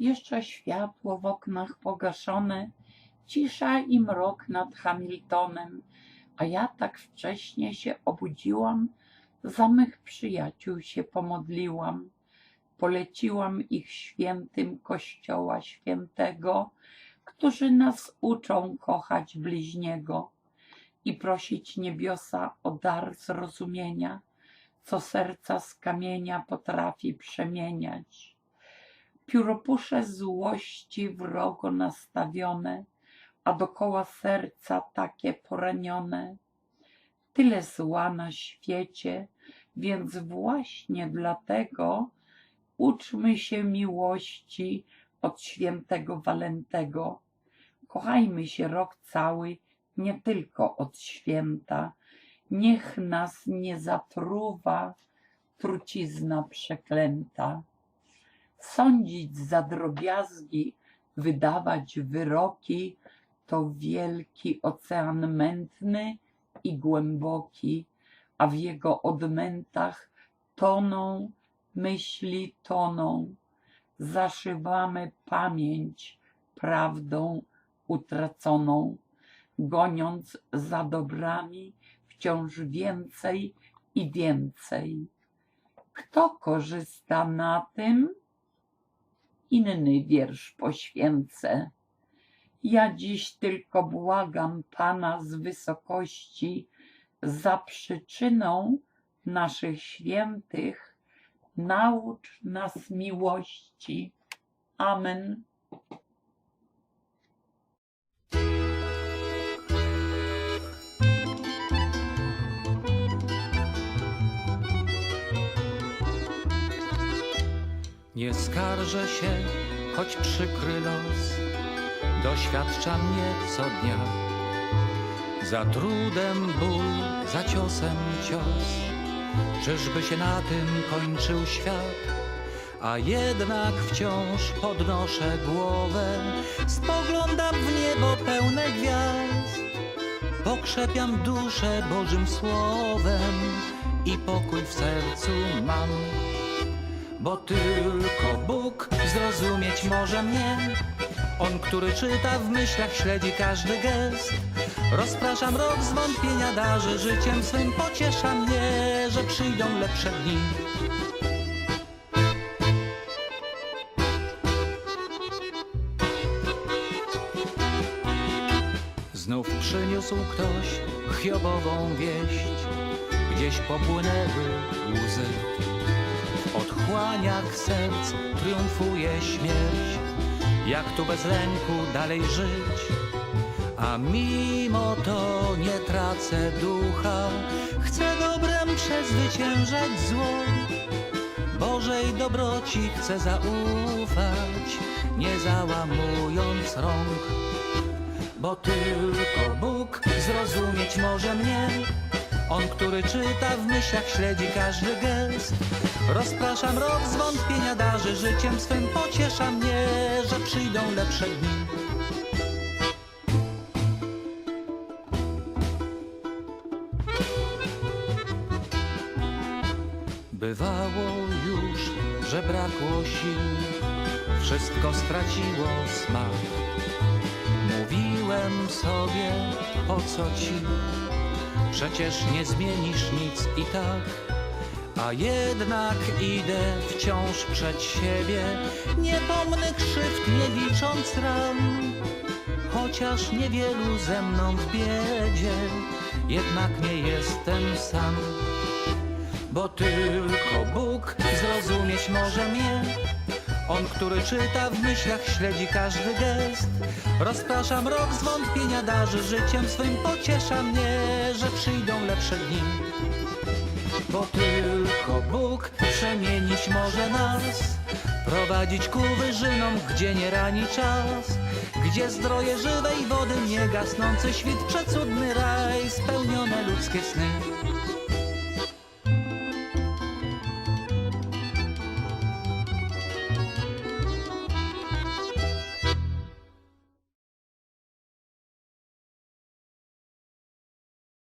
Jeszcze światło w oknach pogaszone, cisza i mrok nad Hamiltonem, a ja tak wcześnie się obudziłam, za mych przyjaciół się pomodliłam, poleciłam ich świętym Kościoła Świętego, którzy nas uczą kochać bliźniego i prosić niebiosa o dar zrozumienia, co serca z kamienia potrafi przemieniać. Pióropusze złości wrogo nastawione, a dokoła serca takie poranione. Tyle zła na świecie, więc właśnie dlatego uczmy się miłości od świętego Walentego. Kochajmy się rok cały, nie tylko od święta. Niech nas nie zatruwa trucizna przeklęta. Sądzić za drobiazgi, wydawać wyroki, to wielki ocean mętny i głęboki, a w jego odmętach toną myśli toną. Zaszywamy pamięć prawdą utraconą, goniąc za dobrami wciąż więcej i więcej. Kto korzysta na tym? Inny wiersz poświęcę. Ja dziś tylko błagam Pana z wysokości za przyczyną naszych świętych, naucz nas miłości. Amen. Nie skarżę się, choć przykry los doświadcza mnie co dnia. Za trudem ból, za ciosem cios. Czyżby się na tym kończył świat? A jednak wciąż podnoszę głowę, spoglądam w niebo pełne gwiazd. Pokrzepiam duszę Bożym Słowem i pokój w sercu mam bo tylko Bóg zrozumieć może mnie. On, który czyta w myślach, śledzi każdy gest. Rozpraszam rok zwątpienia, darzy życiem swym, pociesza mnie, że przyjdą lepsze dni. Znów przyniósł ktoś Hiobową wieść, gdzieś popłynęły łzy. W otchłaniach serc triumfuje śmierć, jak tu bez lęku dalej żyć. A mimo to nie tracę ducha, chcę dobrem przezwyciężać zło. Bożej dobroci chcę zaufać, nie załamując rąk. Bo tylko Bóg zrozumieć może mnie, on, który czyta w myślach, śledzi każdy gest. Rozpraszam rok zwątpienia, darzy życiem swym, pociesza mnie, że przyjdą lepsze dni. Bywało już, że brakło sił, wszystko straciło smak. Mówiłem sobie, po co ci? Przecież nie zmienisz nic i tak. A jednak idę wciąż przed siebie, nie pomnę krzywd, nie licząc ran. Chociaż niewielu ze mną w biedzie, jednak nie jestem sam. Bo tylko Bóg zrozumieć może mnie, on, który czyta w myślach, śledzi każdy gest. Rozpraszam rok zwątpienia, darzy życiem swym, pociesza mnie, że przyjdą lepsze dni. Bo tylko Bóg przemienić może nas, prowadzić ku wyżynom, gdzie nie rani czas, gdzie zdroje żywej wody, nie gasnący świt, przecudny raj, spełnione ludzkie sny.